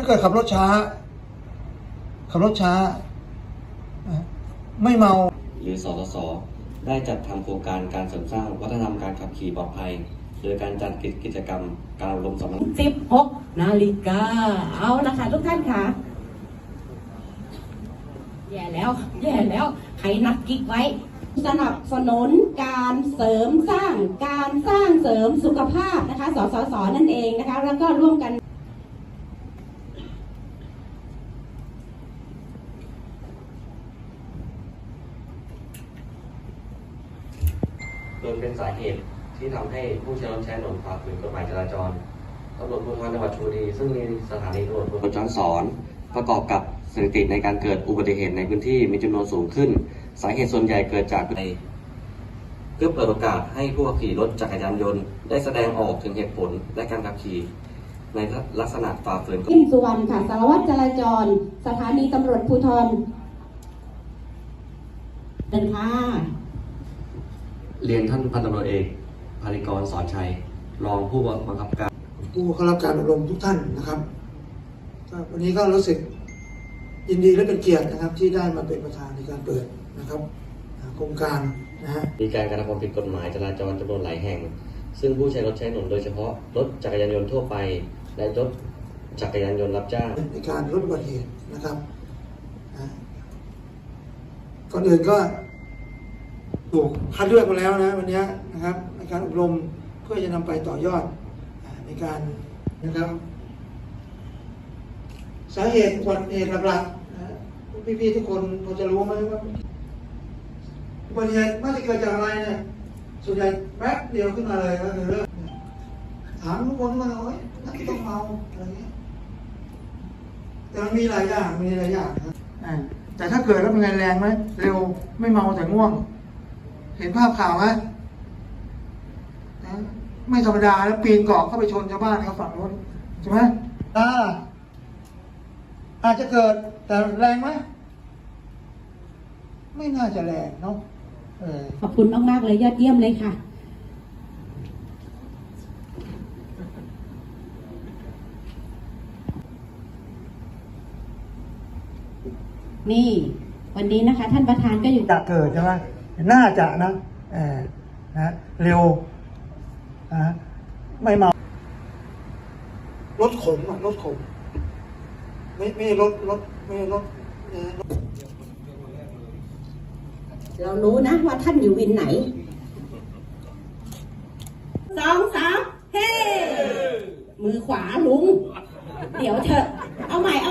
ถ้าเกิดขับรถช้า ขับรถช้านะไม่เมา หรือสสส ได้จัดทำโครงการการเสริมสร้างวัฒนธรรมการขับขี่ปลอดภัย โดยการจัดกิจกรรมการอบรมสัมมนา16 นาฬิกา เอาละค่ะทุกท่านค่ะ แย่แล้ว แย่แล้ว ใครนัดกิ๊กไว้ สนับสนุนการเสริมสร้าง การสร้างเสริมสุขภาพนะคะ สสส นั่นเองนะคะ แล้วก็ร่วมกัน โดยเป็นสาเหตุที่ทำให้ผู้ใช้รถใช้ถนนฝ่าฝืนกฎหมายจราจรตำรวจภูธรจังหวัดชลบุรีซึ่งมีสถานีตำรวจภูธรย้อนสอนประกอบกับสถิติในการเกิดอุบัติเหตุในพื้นที่มีจำนวนสูงขึ้น สาเหตุส่วนใหญ่เกิดจากในเพื่อเปิดโอกาสให้ผู้ขับขี่รถจักรยานยนต์ ได้แสดงออกถึงเหตุผลและการขับขี่ ในลักษณะฝ่าฝืนกฎอินสุวรรณค่ะสารวัตรจราจร สถานีตำรวจภูธรเดินค่ะ เรียนท่านพันตำรวจเอกภาริกรสอนชัย รองผู้บังคับการ ผู้เข้ารับการอบรมทุกท่านนะครับก็วันนี้ก็รู้สึกยินดีและเป็นเกียรตินะครับ ที่ได้มาเป็นประธานในการเปิดนะครับอ่าโครงการนะฮะมีการกระทำความผิดกฎหมายจราจรจำนวนหลายแห่ง ซึ่งผู้ใช้รถใช้ถนนโดยเฉพาะรถจักรยานยนต์ทั่วไป และรถจักรยานยนต์รับจ้าง ในการลดอุบัติเหตุนะครับนะก่อนอื่นก็ ถูกคัดเลือกมาแล้วนะวันนี้นะครับในการอบรมเพื่อจะนำไปต่อยอดในการนะครับ สาเหตุอุบัติเหตุหลักๆพี่ๆทุกคนพอจะรู้ไหมว่าอุบัติเหตุมักจะเกิดจากอะไรเนี่ยส่วนใหญ่แป๊บเดียวขึ้นมาเลยก็คือเรื่องถามทุกคนว่าเอ้ยนักต้องเมาอะไรเงี้ยแต่มันมีหลายอย่างมีหลายอย่างครับอ่าแต่ถ้าเกิดแล้วเป็นไงแรงไหมเร็วไม่เมาแต่ง่วง เห็นภาพข่าวไหมนะไม่ธรรมดาแล้วปีนเกาะเข้าไปชนชาวบ้านเขาฝั่งโน้นใช่ไหมอ่าอาจจะเกิดแต่แรงไหมไม่น่าจะแรงเนาะเออขอบคุณมากๆเลยยอดเยี่ยมเลยค่ะ นี่ วันนี้นะคะ ท่านประธานก็อยู่ จะเกิดใช่ไหม น่าจะนะเออนะเร็วนะไม่เมารถขมอะรถขม ไม่ไม่ใช่รถรถไม่ใช่รถเออรถเรารู้นะว่าท่านอยู่วินไหนสองสามเฮ้มือขวาลุง เดี๋ยวเถอะเอาใหม่เอา